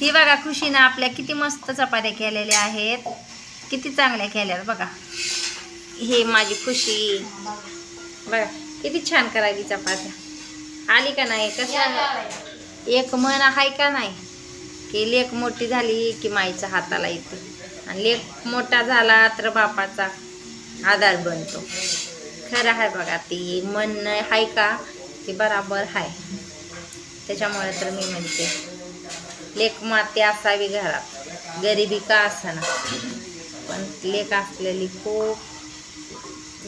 ही बघा खुशीनं आपल्या किती मस्त चपात्या केलेल्या आहेत. किती चांगल्या केल्यात बघा. हे माझी खुशी. बघा किती छान करायची चपात्या. आली का नाही? कसं एक मन आहे का नाही? की लेक मोठी झाली की माईच्या हाताला येते. आणि लेक मोठा झाला तर बापाचा आधार बनतो. खरं आहे बघा ती मन आहे का? ती बराबर आहे त्याच्यामुळे तर मी म्हणते. लेक माती असावी घरात. गरिबी का असाना. पण लेख असलेली खूप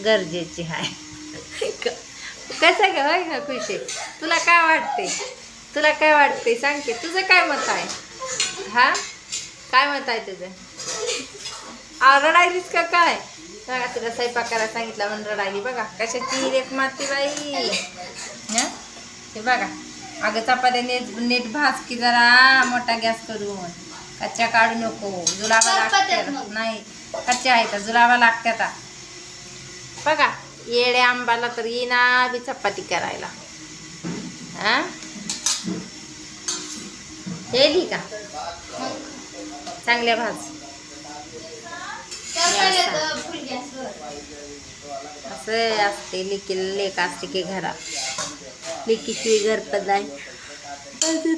गरजेची आहे. कसं का? होय ना खुशी? तुला काय वाटते? तुला काय वाटते? सांगते तुझं काय मत आहे? हा? काय मत आहे तुझं? आ, रडायलीस का काय? बघा तुला स्वयंपाक करायला सांगितलं म्हणून रडायली. बघा कशाची लेख माती बाई? हं? हे बघा. अगं चपात्या नीट नीट भाज की जरा मोठा गॅस करून. कच्च्या काढू नको. जुलावा लागतात नाही कच्च्या आहेत. जुलावा लागतात बघा येड्या आंबाला तर येईना बी चपाती करायला. हा? येली का? चांगल्या भाज. असं. असते लेकी लेक असते की घरात. लेकीची घर पण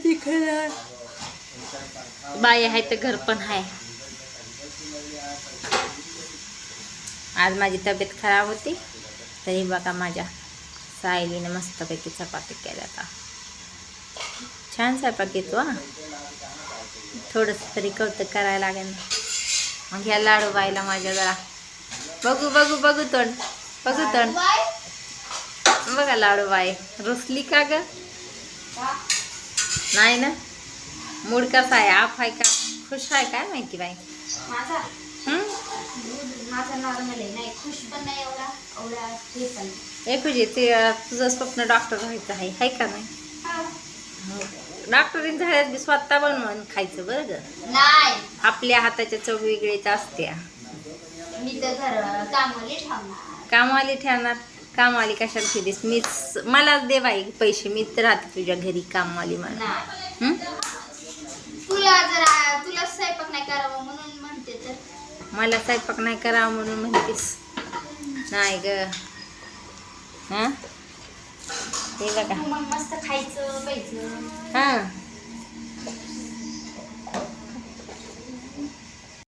ती आहे. बाई आहे तर घर पण आहे. आज माझी तब्येत खराब होती. तरी बघा माझ्या सायलीने मस्तपैकी चपाती केल्या आता. छान स्वयंपाक येतो हा. थोडंसं तरी कौतुक करायला लागेल. मग ह्या लाडू बाईला माझ्या जरा बघू बघू बघू तोंड. बघू तोंड. बघा लाडू बाई रुसली का ग? नाही ना? मूड कसा आहे? आप आहे का? खुश आहे काय माहिती बाई? माझा? हं? माझा नॉर्मल आहे. नाही खुश पण नाही एवढा. एवढा हे पण नाही. ए खुशी ते तुझं स्वप्न डॉक्टर व्हायचं आहे. हाय का नाही? डॉक्टरीन झाल्यास बी स्वतः बनवून खायचं बरं ग. नाही. आपल्या हाताच्या चव वेगळीच असत्या. मी तर घर कामाला ठेवणार. कामवाली ठेवणार? कामवाली कशाला ठेवलीस मीच मलाच दे बाई पैसे मीच राहते तुझ्या घरी कामवाली मला हं? तुला जरा तुला स्वयंपाक नाही करावं म्हणून म्हणते तर. मला स्वयंपाक नाही करावा म्हणून म्हणतेस. नाही ग. हां? हे बघा. मग मस्त खायचं प्यायचं. हां.